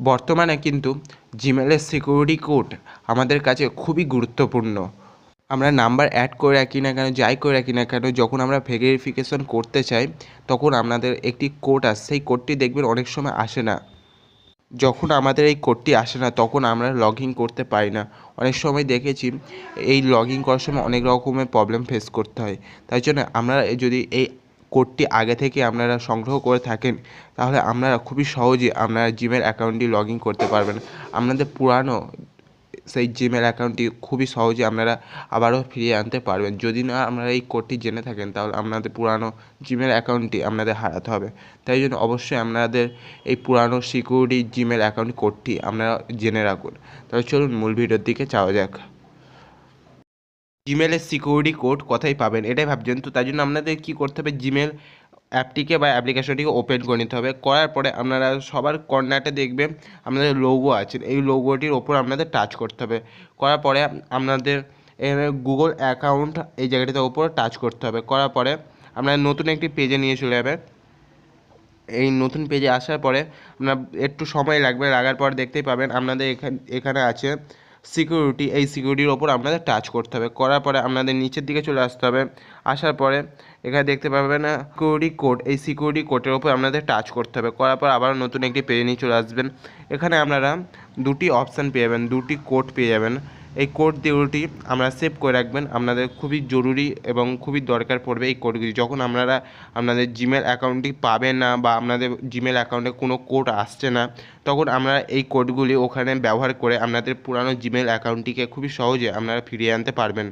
বর্তমানে কিন্তু জিমেলের security code আমাদের কাছে খুবই গুরুত্বপূর্ণ। আমরা নাম্বার অ্যাড করে রাখি না কেন, যাই করে রাখি না কেন, যখন আমরা ভেরিফিকেশন করতে চাই, তখন আপনাদের একটি কোড আসে। সেই কোডটি দেখবেন অনেক সময় আসে না। যখন আমাদের এই কোডটি আসে না, তখন আমরা লগ ইন করতে পারি না। অনেক সময় দেখেছি, এই লগ ইন করার সময় অনেক রকমের প্রবলেম ফেস করতে হয়। তাই জন্য আমরা যদি এই কোডটি আগে থেকে আপনারা সংগ্রহ করে থাকেন, তাহলে আপনারা খুবই সহজে আপনারা জিমের অ্যাকাউন্টটি লগ ইন করতে পারবেন। আপনাদের পুরানো সেই জিমেল অ্যাকাউন্টটি খুবই সহজে আপনারা আবারও ফিরিয়ে আনতে পারবেন। যদি না আপনারা এই কোডটি জেনে থাকেন, তাহলে আপনাদের পুরানো জিমেল অ্যাকাউন্টটি আপনাদের হারাতে হবে। তাই জন্য অবশ্যই আপনাদের এই পুরানো সিকিউরিটি জিমেল অ্যাকাউন্ট কোডটি আপনারা জেনে রাখুন। তাহলে চলুন মূল ভিডিওর দিকে যাওয়া যাক। জিমেলের সিকিউরিটি কোড কোথায় পাবেন? এটাই ভাবছেন। তো তাই জন্য আপনাদের কী করতে হবে? জিমেল অ্যাপটিকে বা অ্যাপ্লিকেশনটিকে ওপেন করে নিতে হবে। করার পরে আপনারা সবার কর্নারটা দেখবেন, আপনাদের লোগো আছে। এই লোগোটির ওপর আপনাদের টাচ করতে হবে। করার পরে আপনাদের গুগল অ্যাকাউন্ট এই জায়গাটিতে ওপর টাচ করতে হবে। করার পরে আপনারা নতুন একটি পেজে নিয়ে চলে যাবেন। এই নতুন পেজে আসার পরে আপনার একটু সময় লাগবে। লাগার পর দেখতেই পাবেন, আপনাদের এখানে এখানে আছে সিকিউরিটি, এই সিকিউরিটির ওপর আপনাদের টাচ করতে হবে। করার পরে আপনাদের নিচের দিকে চলে আসতে হবে। আসার পরে এখানে দেখতে পাবেন সিকিউরিটি কোড এই সিকিউরিটি কোডের ওপর আপনাদের টাচ করতে হবে। করার পর আবার নতুন একটি পেজ নিয়ে চলে আসবেন। এখানে আপনারা দুটি অপশান পেয়ে যাবেন, দুটি কোড পেয়ে যাবেন। এই কোড দুটি আমরা সেভ করে রাখবেন। আপনাদের খুবই জরুরি এবং খুবই দরকার পড়বে এই কোডগুলি। যখন আপনারা আপনাদের জিমেল অ্যাকাউন্টটি পাবেন না বা আপনাদের জিমেল অ্যাকাউন্টে কোনো কোড আসছে না, তখন আমরা এই কোডগুলি ওখানে ব্যবহার করে আপনাদের পুরানো জিমেল অ্যাকাউন্টটিকে খুবই সহজে আপনারা ফিরিয়ে আনতে পারবেন।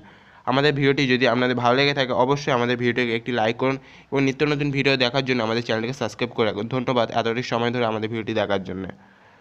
আমাদের ভিডিওটি যদি আপনাদের ভালো লেগে থাকে, অবশ্যই আমাদের ভিডিওটিকে একটি লাইক করুন এবং নিত্য নতুন ভিডিও দেখার জন্য আমাদের চ্যানেলটিকে সাবস্ক্রাইব করে রাখুন। ধন্যবাদ এতটি সময় ধরে আমাদের ভিডিওটি দেখার জন্য।